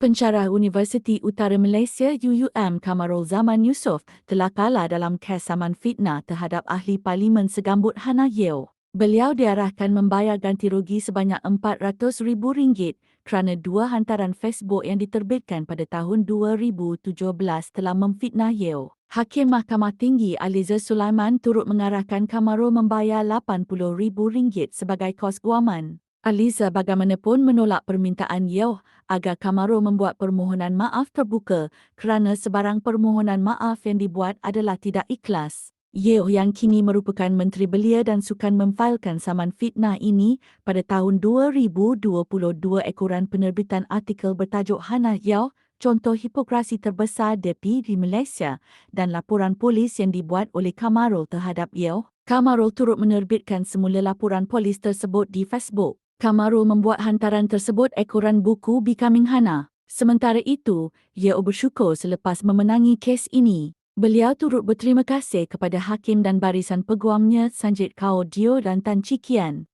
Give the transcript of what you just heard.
Pencarah Universiti Utara Malaysia UUM Kamarul Zaman Yusof telah kalah dalam kes saman fitnah terhadap ahli parlimen segambut Hana Yeo. Beliau diarahkan membayar ganti rugi sebanyak RM400,000 kerana dua hantaran Facebook yang diterbitkan pada tahun 2017 telah memfitnah Yeo. Hakim Mahkamah Tinggi Aliza Sulaiman turut mengarahkan Kamarul membayar RM80,000 sebagai kos guaman. Aliza bagaimanapun menolak permintaan Yeo agar Kamaro membuat permohonan maaf terbuka kerana sebarang permohonan maaf yang dibuat adalah tidak ikhlas. Yeo yang kini merupakan Menteri Belia dan Sukan memfailkan saman fitnah ini pada tahun 2022 ekoran penerbitan artikel bertajuk Hana Yeo, contoh hipokrasi terbesar DP di Malaysia dan laporan polis yang dibuat oleh Kamarul terhadap Yeo. Kamarul turut menerbitkan semula laporan polis tersebut di Facebook. Kamarul membuat hantaran tersebut ekoran buku Becoming Hana. Sementara itu, ia bersyukur selepas memenangi kes ini. Beliau turut berterima kasih kepada hakim dan barisan peguamnya Sanjit Kao Dio dan Tan Chi Kian